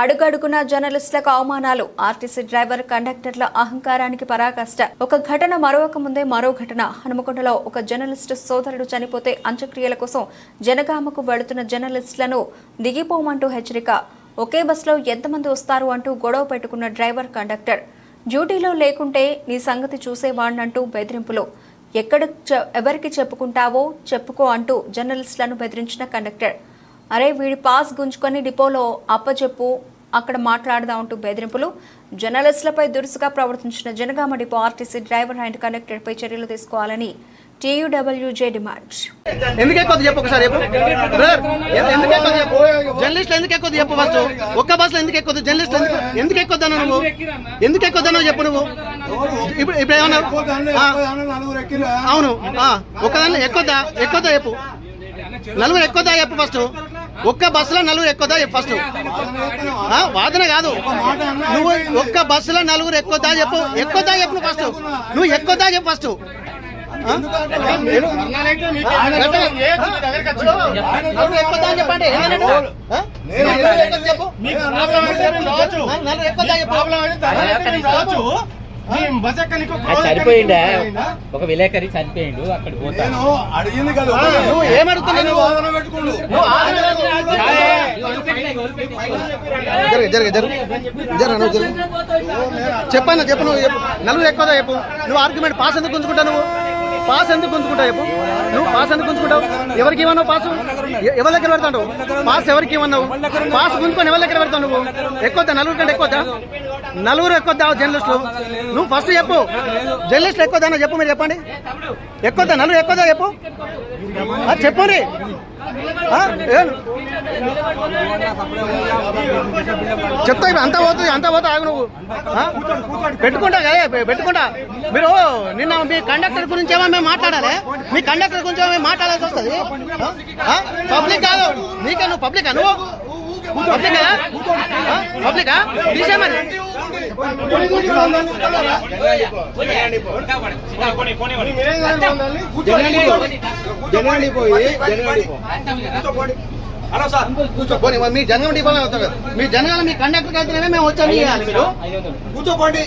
అడుగడుగున జర్నలిస్టులకు అవమానాలు. ఆర్టీసీ డ్రైవర్ కండక్టర్ల అహంకారానికి పరాకాష్ట. ఒక ఘటన మరొక ముందే మరో ఘటన. హనుమకొండలో ఒక జర్నలిస్టు సోదరుడు చనిపోతే అంత్యక్రియల కోసం జనగామకు వెళుతున్న జర్నలిస్టులను దిగిపోమంటూ హెచ్చరిక. ఒకే బస్సులో ఎంతమంది వస్తారు అంటూ గొడవ పెట్టుకున్న డ్రైవర్ కండక్టర్. డ్యూటీలో లేకుంటే నీ సంగతి చూసేవాడినంటూ బెదిరింపులు. ఎక్కడ ఎవరికి చెప్పుకుంటావో చెప్పుకో అంటూ జర్నలిస్టులను బెదిరించిన కండక్టర్. అరే వీడి పాస్ గుంజుకొని డిపోలో అప్పచెప్పు అక్కడ మాట్లాడదాం అంటూ బెదిరింపులు. జర్నలిస్టులపై దురుసుగా ప్రవర్తించిన Janagama depot RTC driver and కండక్టర్పై చర్యలు తీసుకోవాలని టీయూడబ్ల్యూజే డిమాండ్. ఎందుకు ఎక్కువ చెప్పు ఒకసారి చెప్పు. ఎందుకు ఎక్కువ చెప్పు? జర్నలిస్ట్ ఎందుకు ఎక్కువ చెప్పు ఫస్ట్ ఒక్క బస్సులో ఎందుకు ఎక్కువ జర్నలిస్ట్ ఎందుకు ఎందుకు ఎక్కువద్దాను నువ్వు? ఎందుకు ఎక్కువద్దాను చెప్పు నువ్వు? ఇప్పుడు ఇప్పుడు ఏమన్నా అవును. ఆ, ఎక్కువ ఎక్కువ చెప్పు. నలుగురు ఎక్కువ చెప్పు ఫస్ట్ ఒక్క బస్సులో నలుగురు ఎక్కువదా చెప్పు ఫస్ట్ ఆ, వాదన కాదు. నువ్వు ఒక్క బస్సులో నలుగురు ఎక్కువదా చెప్పు. ఎక్కువదా చెప్పు ఫస్ట్ నువ్వు ఎక్కువదా చెప్పు ఫస్ట్ చెప్పండి. చనిపోయిండా ఒక విలేకరి చనిపోయిండు అక్కడ పోతా నేను అడిగింది కదా ఆ, నువ్వు ఏమడుగుతున్నావు జరగ జరగ జరగ. జరగ నువ్వు జరుగు. చెప్పన్నా చెప్పు నువ్వు చెప్పు. నలుగురు ఎక్కువదా చెప్పు. నువ్వు ఆర్గ్యుమెంట్ పాస్ ఎందుకు గుంజుకుంటావు నువ్వు? పాస్ ఎందుకు గుంజుకుంటావు చెప్పు. నువ్వు పాస్ ఎందుకు గుంజుకుంటావు? ఎవరికి ఇవ్వన్నావు పాస్? ఎవరి దగ్గర పెడతావు పాస్ ఎవరికి ఇవ్వన్నావు పాస్ గుంజుకొని ఎవరి దగ్గర పెడతావు నువ్వు? ఎక్కువ నలుగురు కంటే ఎక్కువ నలుగురు ఎక్కువద్దా జర్నలిస్టులు. నువ్వు ఫస్ట్ చెప్పు. జర్నలిస్టులు దాన్ని చెప్పు మీరు చెప్పండి. ఎక్కువ నలుగురు ఎక్కువ చెప్పు. ఆ, చెప్పుని. చెప్తా ఇప్పుడు అంతా పోతుంది అంతా పోతా ఆగు నువ్వు. పెట్టుకుంటా కదా పెట్టుకుంటా. మీరు నిన్న మీ కండక్టర్ గురించి ఏమో మేము మాట్లాడాలి? మీ కండక్టర్ గురించి ఏమో మేము మాట్లాడాల్సి వస్తుంది? పబ్లిక్ కాదు. నీకే నువ్వు పబ్లిక్? నువ్వు? పబ్లిక్? పబ్లికా? తీసే పోయి జనగాని పోనీ, మరి మీ జనగం డిపోలో అవుతారు కదా మీ జనగాల మీ కండక్టర్ అయితే మేము వచ్చాము కూర్చోపోండి